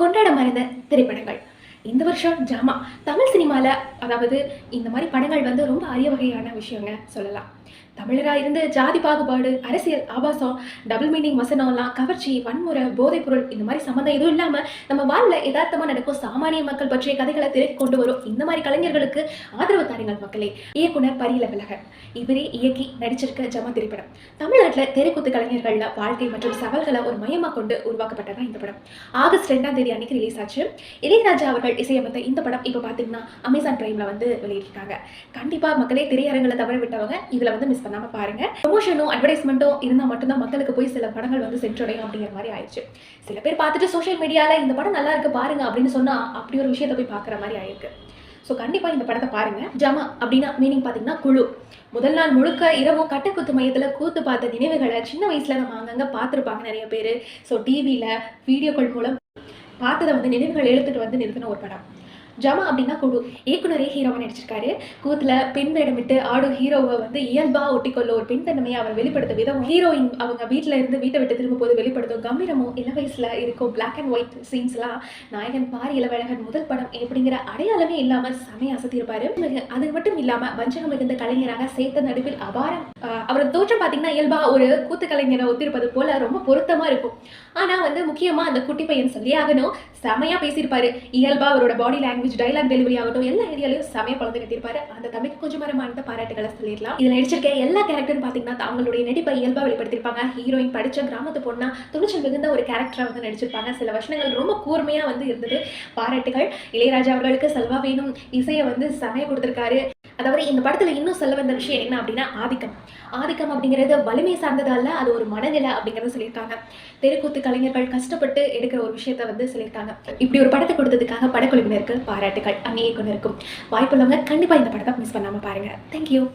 கொண்டாட மறைந்த திரைப்படங்கள். இந்த வருஷம் ஜாமா தமிழ் சினிமாவில் அதாவது இந்த மாதிரி படங்கள் வந்து ரொம்ப அரிய வகையான விஷயங்க சொல்லலாம். தமிழராக இருந்து ஜாதி பாகுபாடு அரசியல் ஆபாசம் டபுள் மீனிங் வசனம்லாம் கவர்ச்சி வன்முறை போதைப்பொருள் இந்த மாதிரி சம்மந்தம் எதுவும் இல்லாமல் நம்ம வாழ்வில் யதார்த்தமாக நடக்கும் சாமானிய மக்கள் பற்றிய கதைகளை திரைக்கு கொண்டு வரும் இந்த மாதிரி கலைஞர்களுக்கு ஆதரவு தாருங்கள் மக்களே. இயக்குனர் பரியல விலகன் இவரே இயக்கி நடிச்சிருக்க ஜமா திரைப்படம். தமிழ்நாட்டில் தெருக்கூத்து கலைஞர்கள்ல வாழ்க்கை மற்றும் சவால்களை ஒரு மையமாக கொண்டு உருவாக்கப்பட்டதான் இந்த படம். ஆகஸ்ட் ரெண்டாம் தேதி அன்னைக்கு ரிலீஸ் ஆச்சு. இளையராஜா அவர்கள் இசையமைத்த இந்த படம் இப்போ பார்த்தீங்கன்னா அமேசான் பிரைமில் வந்து வெளியிட்டிருக்காங்க. கண்டிப்பாக மக்களே திரையரங்களை தவற விட்டவங்க இதில் வந்து மிஸ் பண்ணாம பாருங்க. ப்ரொமோஷனும் அட்வர்டைஸ்மெண்ட்டும் இருந்தால் மட்டும்தான் மக்களுக்கு போய் சில படங்கள் வந்து சென்றடையும் அப்படிங்கிற மாதிரி ஆயிடுச்சு. சில பேர் பார்த்துட்டு சோஷியல் மீடியால இந்த படம் நல்லா இருக்கு பாருங்க அப்படின்னு சொன்னா அப்படி ஒரு விஷயத்தை போய் பார்க்குற மாதிரி ஆயிருக்கு. ஸோ கண்டிப்பாக இந்த படத்தை பாருங்க. ஜமா அப்படின்னா மீனிங் பார்த்தீங்கன்னா குழு. முதல் நாள் முழுக்க இரவும் கட்டக்குத்து மையத்தில் கூத்து பார்த்த நினைவுகளை சின்ன வயசில் நம்ம அங்கங்கே பார்த்துருப்பாங்க நிறைய பேர். ஸோ டிவியில் வீடியோக்கள் மூலம் பார்த்ததை வந்து நினைவுகள் எழுத்துட்டு வந்து நிறுத்தின ஒரு படம். ஜமா அப்படின்னா குழு இயக்குனரே ஹீரோவாக நடிச்சிருக்காரு. கூத்துல பெண் வேடமிட்டு ஆடும் ஹீரோவை வந்து இயல்பா ஒட்டிக்கொள்ள ஒரு பெண் தன்மையை அவர் வெளிப்படுத்த விதம் ஹீரோயின் அவங்க வீட்டில் இருந்து வீட்டை விட்டு திரும்ப போது வெளிப்படுத்தும் கம்பீரமும் இள வயசுல இருக்கும் பிளாக் அண்ட் ஒயிட் சீன்ஸ்லாம் நாயகன் பாரி இளவழகன் முதல் படம் அப்படிங்கிற அடையாளமே இல்லாம செமைய அசத்திருப்பாரு. அது மட்டும் இல்லாம வஞ்சகம் மிகுந்த கலைஞராக சேர்த்த நடுவில் அபாரம் அவரது தோற்றம் பார்த்தீங்கன்னா இயல்பா ஒரு கூத்து கலைஞரை ஒத்திருப்பது போல ரொம்ப பொருத்தமா இருக்கும். ஆனா வந்து முக்கியமா அந்த குட்டி பையன் சொல்லி ஆகணும். செமையா பேசியிருப்பாரு. இயல்பா அவரோட பாடி லாங்குவேஜ் டைலாக் டெலிவரி ஆகட்டும் எல்லா ஏரியாலையும் செமையா பழந்து கட்டியிருப்பாரு. அந்த தம்பிக்கு கொஞ்சம் மரமான பாராட்டுகளை சொல்லிடலாம். இதுல நடிச்சிருக்க எல்லா கேரக்டரும் பாத்தீங்கன்னா அவங்களுடைய நடிப்பை இயல்பா வெளிப்படுத்தியிருப்பாங்க. ஹீரோயின் படிச்ச கிராமத்து பொண்ணா துணிச்சல் மிகுந்த ஒரு கேரக்டரா வந்து நடிச்சிருப்பாங்க. சில வசனங்கள் ரொம்ப கூர்மையா வந்து இருந்தது. பாராட்டுகள். இளையராஜா அவர்களுக்கு செல்வா வேணும். இசையை வந்து செமையா கொடுத்திருக்காரு. அதாவது இந்த படத்தில் இன்னும் சொல்ல வந்த விஷயம் என்ன அப்படின்னா ஆதிக்கம். ஆதிக்கம் அப்படிங்கிறது வலிமை சார்ந்ததால அது ஒரு மனநிலை அப்படிங்கிறத சொல்லியிருக்காங்க. தெருக்கூத்து கலைஞர்கள் கஷ்டப்பட்டு எடுக்கிற ஒரு விஷயத்த வந்து சொல்லியிருக்காங்க. இப்படி ஒரு படத்தை கொடுத்ததுக்காக படக்குழுவினருக்கு பாராட்டுகள் அங்கே இருக்கும். வாய்ப்புள்ளவங்க கண்டிப்பாக இந்த படத்தை மிஸ் பண்ணாமல் பாருங்கள் தேங்க்யூ